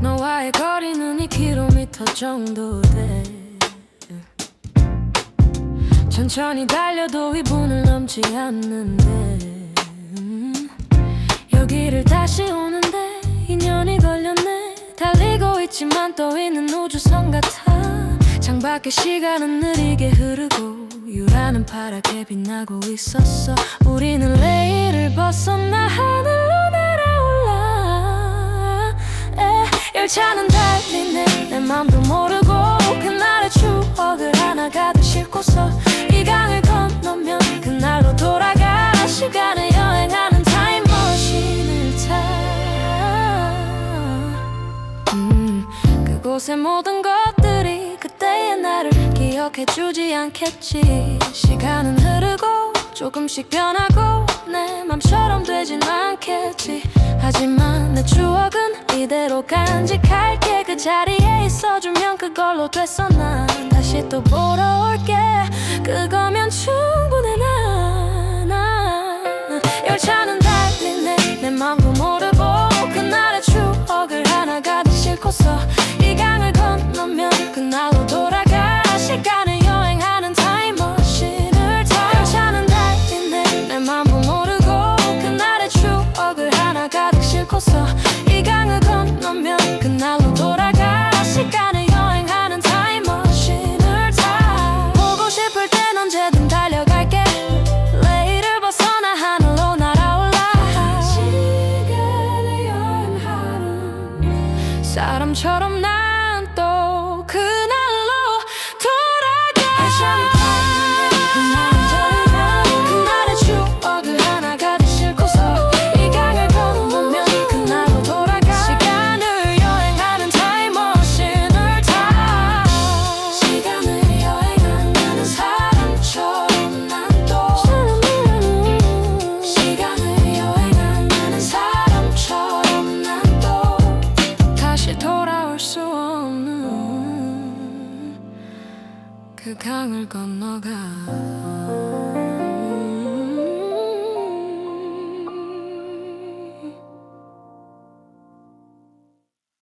너와의 거리는 2km 정도 돼 천천히 달려도 2분을 넘지 않는데. 음, 여기를 다시 오는데 2년이 걸렸네. 달리고 있지만 떠 있는 우주선 같아. 창밖의 시간은 느리게 흐르고 유라는 파랗게 빛나고 있었어. 우리는 레일을 벗어나 차는 달리네 내 맘도 모르고 그날의 추억을 하나 가득 싣고서 이 강을 건너면 그날로 돌아가 시간을 여행하는 타임머신을 타. 음, 그곳의 모든 것들이 그때의 나를 기억해주지 않겠지. 시간은 흐르고 조금씩 변하고 내 맘처럼 되진 않겠지. 하지만 내 추억은 이대로 간직할게. 그 자리에 있어주면 그걸로 됐어 난. 다시 또 보러 올게. 그거면 충분해 나, 나. 열차는 달리네 내 맘도 모르고 그날의 추억을 하나 가득 싣고서 이 강을 건너면 사람처럼 난 그 강을 건너가